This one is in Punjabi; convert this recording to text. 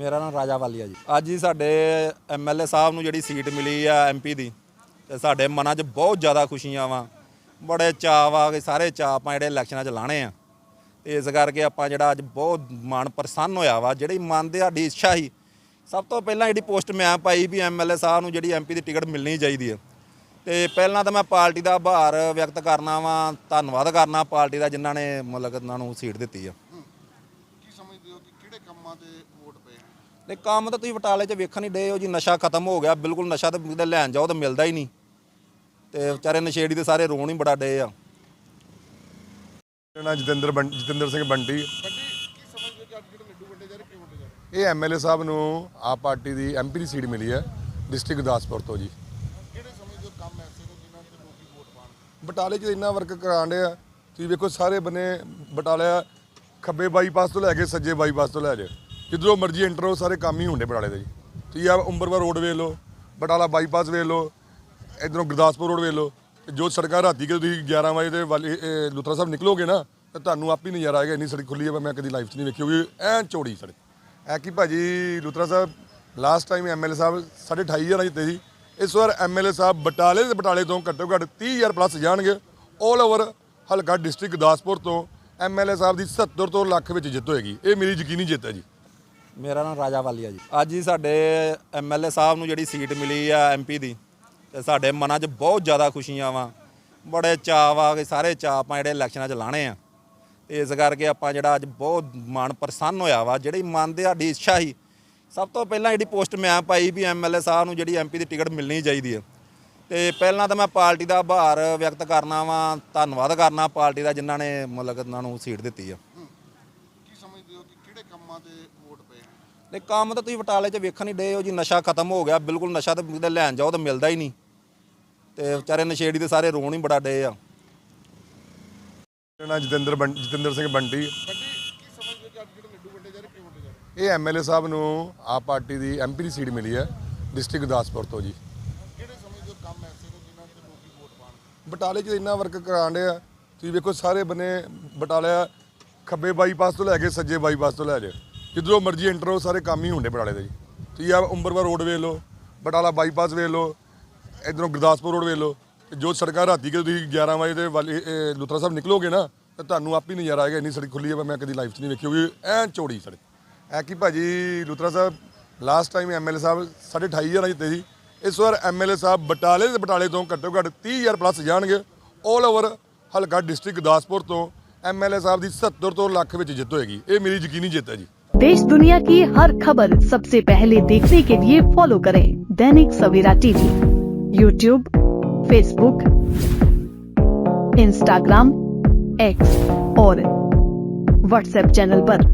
ਮੇਰਾ ਨਾਮ ਰਾਜਾ ਵਾਲੀਆ ਜੀ। ਅੱਜ ਹੀ ਸਾਡੇ ਐਮਐਲਏ ਸਾਹਿਬ ਨੂੰ ਜਿਹੜੀ ਸੀਟ ਮਿਲੀ ਆ ਐਮਪੀ ਦੀ, ਤੇ ਸਾਡੇ ਮਨਾਂ 'ਚ ਬਹੁਤ ਜ਼ਿਆਦਾ ਖੁਸ਼ੀਆਂ ਵਾ। ਬੜੇ ਚਾਅ ਵਾ ਕਿ ਸਾਰੇ ਚਾਅ ਆਪਾਂ ਜਿਹੜੇ ਇਲੈਕਸ਼ਨਾਂ 'ਚ ਲਾਣੇ ਆ। ਤੇ ਇਸ ਕਰਕੇ ਆਪਾਂ ਜਿਹੜਾ ਅੱਜ ਬਹੁਤ ਮਨ ਪ੍ਰਸੰਨ ਹੋਇਆ ਵਾ, ਜਿਹੜੀ ਮਨ ਦੀ ਸਾਡੀ ਇੱਛਾ ਸੀ। ਸਭ ਤੋਂ ਪਹਿਲਾਂ ਜਿਹੜੀ ਪੋਸਟ ਮੈਂ ਪਾਈ ਵੀ ਐਮਐਲਏ ਸਾਹਿਬ ਨੂੰ ਜਿਹੜੀ ਐਮਪੀ ਦੀ ਟਿਕਟ ਮਿਲਣੀ ਚਾਹੀਦੀ ਹੈ ਤੇ ਪਹਿਲਾਂ ਤਾਂ ਮੈਂ ਪਾਰਟੀ ਦਾ ਆਭਾਰ ਵਿਅਕਤ ਕਰਨਾ ਵਾ, ਧੰਨਵਾਦ ਕਰਨਾ ਪਾਰਟੀ ਦਾ ਜਿਨ੍ਹਾਂ ਨੇ ਮਤਲਬ ਉਹਨਾਂ ਨੂੰ ਸੀਟ ਦਿੱਤੀ ਆ। ਕੀ ਸਮਝਦੇ ਹੋ ਕਿ ਕਿਹੜੇ ਕੰਮਾਂ ਤੇ ਤੇ ਕੰਮ ਤਾਂ ਤੁਸੀਂ ਬਟਾਲੇ 'ਚ ਵੇਖਣ ਹੀ ਡੇ ਹੋ ਜੀ ਨਸ਼ਾ ਖਤਮ ਹੋ ਗਿਆ ਬਿਲਕੁਲ ਨਸ਼ਾ ਤਾਂ ਕਿਤੇ ਲੈਣ ਜਾਓ ਤਾਂ ਮਿਲਦਾ ਹੀ ਨਹੀਂ। ਤੇ ਵਿਚਾਰੇ ਨਸ਼ੇੜੀ ਤੇ ਸਾਰੇ ਰੋਣ ਹੀ ਬੜਾ ਡੇ ਆ। ਮੇਰਾ ਨਾਮ ਜਤਿੰਦਰ ਬੰ- ਜਤਿੰਦਰ ਸਿੰਘ ਬੰਟੀ। ਇਹ ਐਮਐਲਏ ਸਾਹਿਬ ਨੂੰ ਆਪ ਪਾਰਟੀ ਦੀ ਐਮਪੀ ਦੀ ਸੀਟ ਮਿਲੀ ਹੈ ਡਿਸਟ੍ਰਿਕਟ ਗੁਰਦਾਸਪੁਰ ਤੋਂ ਜੀ। ਕਿਹੜੇ ਸਮਝਦੇ ਹੋ ਕੰਮ ਐਸੇ ਨੇ ਜਿਨ੍ਹਾਂ ਤੇ ਲੋਕੀ ਵੋਟ ਪਾਣ ਬਟਾਲੇ 'ਚ ਇੰਨਾ ਵਰਕ ਕਰਾਉਂਦੇ ਆ ਤੁਸੀਂ ਵੇਖੋ ਸਾਰੇ ਬੰਨੇ ਬਟਾਲੇ ਖੱਬੇ ਬਾਈਪਾਸ ਤੋਂ ਲੈ ਕੇ ਸੱਜੇ ਬਾਈਪਾਸ ਤੋਂ ਲੈ ਜੇ। ਜਿੱਧਰੋਂ ਮਰਜ਼ੀ ਐਂਟਰ ਹੋ, ਸਾਰੇ ਕੰਮ ਹੀ ਹੁੰਦੇ ਬਟਾਲੇ ਦੇ ਜੀ। ਤੁਸੀਂ ਆ ਉਮਰਵਾ ਰੋਡ ਵੇਖ ਲਓ, ਬਟਾਲਾ ਬਾਈਪਾਸ ਵੇਖ ਲਓ, ਇਧਰੋਂ ਗੁਰਦਾਸਪੁਰ ਰੋਡ ਵੇਖ ਲਓ ਜੋ ਸੜਕਾਂ ਰਾਤੀ ਕਿ ਤੁਸੀਂ 11 ਵਜੇ ਦੇ ਵਾਲੀ, ਇਹ ਲੁਤਰਾ ਸਾਹਿਬ ਨਿਕਲੋਗੇ ਨਾ, ਤਾਂ ਤੁਹਾਨੂੰ ਆਪ ਹੀ ਨਜ਼ਾਰਾ ਆਏਗਾ, ਇੰਨੀ ਸੜਕ ਖੁੱਲੀ ਹੈ ਮੈਂ ਕਦੀ ਲਾਈਫ 'ਚ ਨਹੀਂ ਵੇਖੀ ਹੋਗੀ ਐਨ ਚੌੜੀ ਸੜਕ। ਐ ਕੀ ਭਾਜੀ ਲੁਤਰਾ ਸਾਹਿਬ ਲਾਸਟ ਟਾਈਮ ਐਮਐਲਏ ਸਾਹਿਬ ਸਾਢੇ 28000 ਜਿੱਤੇ ਸੀ, ਇਸ ਵਾਰ ਐਮਐਲਏ ਸਾਹਿਬ ਬਟਾਲੇ ਦੇ ਬਟਾਲੇ ਤੋਂ ਘੱਟੋ ਘੱਟ 30000 ਪਲੱਸ ਜਾਣਗੇ 올 ਓਵਰ ਹਲਕਾ ਡਿਸਟ੍ਰਿਕਟ ਗੁਰਦਾਸਪੁਰ ਤੋਂ ਐਮਐਲਏ ਸਾਹਿਬ ਦੀ 70 ਤੋਂ ਲੱਖ ਵਿੱਚ ਜਿੱਤ ਹੋਏਗੀ। ਇਹ ਮੇਰੀ ਯਕੀਨੀ ਜਿੱਤ ਹੈ ਜੀ। ਮੇਰਾ ਨਾਮ ਰਾਜਾ ਵਾਲੀਆ ਜੀ। ਅੱਜ ਹੀ ਸਾਡੇ ਐਮਐਲਏ ਸਾਹਿਬ ਨੂੰ ਜਿਹੜੀ ਸੀਟ ਮਿਲੀ ਆ ਐਮਪੀ ਦੀ, ਤੇ ਸਾਡੇ ਮਨਾਂ 'ਚ ਬਹੁਤ ਜ਼ਿਆਦਾ ਖੁਸ਼ੀਆਂ ਵਾ। ਬੜੇ ਚਾਅ ਵਾ ਕਿ ਸਾਰੇ ਚਾਅ ਆਪਾਂ ਜਿਹੜੇ ਇਲੈਕਸ਼ਨਾਂ 'ਚ ਲਾਣੇ ਆ। ਤੇ ਇਸ ਕਰਕੇ ਆਪਾਂ ਜਿਹੜਾ ਅੱਜ ਬਹੁਤ ਮਨ ਪ੍ਰਸੰਨ ਹੋਇਆ ਵਾ, ਜਿਹੜੀ ਮਨ ਦੀ ਸਾਡੀ ਇੱਛਾ ਸੀ। ਸਭ ਤੋਂ ਪਹਿਲਾਂ ਜਿਹੜੀ ਪੋਸਟ ਮੈਂ ਪਾਈ ਵੀ ਐਮਐਲਏ ਸਾਹਿਬ ਨੂੰ ਜਿਹੜੀ ਐਮਪੀ ਦੀ ਟਿਕਟ ਮਿਲਣੀ ਚਾਹੀਦੀ ਹੈ ਤੇ ਪਹਿਲਾਂ ਤਾਂ ਮੈਂ ਪਾਰਟੀ ਦਾ ਆਭਾਰ ਵਿਅਕਤ ਕਰਨਾ ਵਾ, ਧੰਨਵਾਦ ਕਰਨਾ ਪਾਰਟੀ ਦਾ ਜਿਨ੍ਹਾਂ ਨੇ ਮਤਲਬ ਕਿ ਉਹਨਾਂ ਨੂੰ ਸੀਟ ਦਿੱਤੀ ਆ ਕੀ ਸਮਝਦੇ ਹੋ ਕਿ ਕਿਹੜੇ ਕੰਮਾਂ ਤੇ ਵੋਟ ਪਏ ਨੇ? ਤੇ ਕੰਮ ਤਾਂ ਤੁਸੀਂ ਬਟਾਲੇ 'ਚ ਵੇਖਣ ਹੀ ਡੇ ਹੋ ਜੀ ਨਸ਼ਾ ਖਤਮ ਹੋ ਗਿਆ ਬਿਲਕੁਲ ਨਸ਼ਾ ਤਾਂ ਕਿਤੇ ਲੈਣ ਜਾਓ ਤਾਂ ਮਿਲਦਾ ਹੀ ਨਹੀਂ। ਤੇ ਵਿਚਾਰੇ ਨਸ਼ੇੜੀ ਤੇ ਸਾਰੇ ਰੋਣ ਹੀ ਬੜਾ ਡੇ ਆ। ਮੇਰਾ ਨਾਮ ਜਤਿੰਦਰ ਬੰ- ਜਤਿੰਦਰ ਸਿੰਘ ਬੰਟੀ। ਬੰਟੀ ਕੀ ਸਮਝਦੇ ਹੋ ਕਿ ਅੱਜ ਜਿਹੜੇ ਲੱਡੂ ਵੰਡੇ ਜਾ ਰਹੇ ਕਿਉਂ ਵੰਡੇ ਜਾ ਰਹੇ? ਇਹ ਐਮਐਲਏ ਸਾਹਿਬ ਨੂੰ ਆਪ ਪਾਰਟੀ ਦੀ ਐਮਪੀ ਦੀ ਸੀਟ ਮਿਲੀ ਹੈ ਡਿਸਟ੍ਰਿਕਟ ਗੁਰਦਾਸਪੁਰ ਤੋਂ ਜੀ। ਕਿਹੜੇ ਸਮਝਦੇ ਹੋ ਕੰਮ ਐਸੇ ਨੇ ਜਿਨ੍ਹਾਂ ਤੇ ਲੋਕੀ ਵੋਟ ਪਾਣ ਬਟਾਲੇ 'ਚ ਇੰਨਾ ਵਰਕ ਕਰਾਉਂਦੇ ਆ ਤੁਸੀਂ ਵੇਖੋ ਸਾਰੇ ਬੰਨੇ ਬਟਾਲੇ ਖੱਬੇ ਬਾਈਪਾਸ ਤੋਂ ਲੈ ਕੇ ਸੱਜੇ ਬਾਈਪਾਸ ਤੋਂ ਲੈ ਜੇ। ਜਿੱਧਰੋਂ ਮਰਜ਼ੀ ਐਂਟਰ ਹੋ, ਸਾਰੇ ਕੰਮ ਹੀ ਹੁੰਦੇ ਬਟਾਲੇ ਦੇ ਜੀ। ਤੁਸੀਂ ਆ ਉਮਰਵਾ ਰੋਡ ਵੇਖ ਲਓ, ਬਟਾਲਾ ਬਾਈਪਾਸ ਵੇਖ ਲਓ, ਇਧਰੋਂ ਗੁਰਦਾਸਪੁਰ ਰੋਡ ਵੇਖ ਲਓ। ਜੋ ਸੜਕਾਂ ਰਾਤੀ ਕਿ ਤੁਸੀਂ 11 ਵਜੇ ਦੇ ਵਾਲੀ, ਇਹ ਲੁਤਰਾ ਸਾਹਿਬ ਨਿਕਲੋਗੇ ਨਾ, ਤਾਂ ਤੁਹਾਨੂੰ ਆਪ ਹੀ ਨਜ਼ਾਰਾ ਆਏਗਾ, ਇੰਨੀ ਸੜਕ ਖੁੱਲੀ ਹੈ ਮੈਂ ਕਦੀ ਲਾਈਫ 'ਚ ਨਹੀਂ ਵੇਖੀ ਹੋਗੀ ਐਨ ਚੌੜੀ ਸੜਕ। ਐ ਕੀ ਭਾਜੀ ਲੁਤਰਾ ਸਾਹਿਬ ਲਾਸਟ ਟਾਈਮ ਐਮਐਲਏ ਸਾਹਿਬ ਸਾਢੇ 28000 ਜਿੱਤੇ ਸੀ। ਇਸ ਵਾਰ ਐਮਐਲਏ ਸਾਹਿਬ ਬਟਾਲੇ ਦੇ ਬਟਾਲੇ ਤੋਂ ਘੱਟੋ ਘੱਟ 30000 ਪਲੱਸ ਜਾਣਗੇ 올 ਓਵਰ ਹਲਕਾ ਡਿਸਟ੍ਰਿਕਟ ਗੁਰਦਾਸਪੁਰ ਤੋਂ। ਐਮਐਲਏ ਸਾਹਿਬ ਦੀ 70 ਤੋਂ ਲੱਖ ਵਿੱਚ ਜਿੱਤ ਹੋਏਗੀ ਇਹ ਮੇਰੀ ਯਕੀਨੀ ਜਿੱਤ ਹੈ ਜੀ देश दुनिया की हर खबर सबसे पहले देखने के लिए फॉलो करें Dainik Savera TV YouTube Facebook Instagram X और व्हाट्सएप चैनल पर।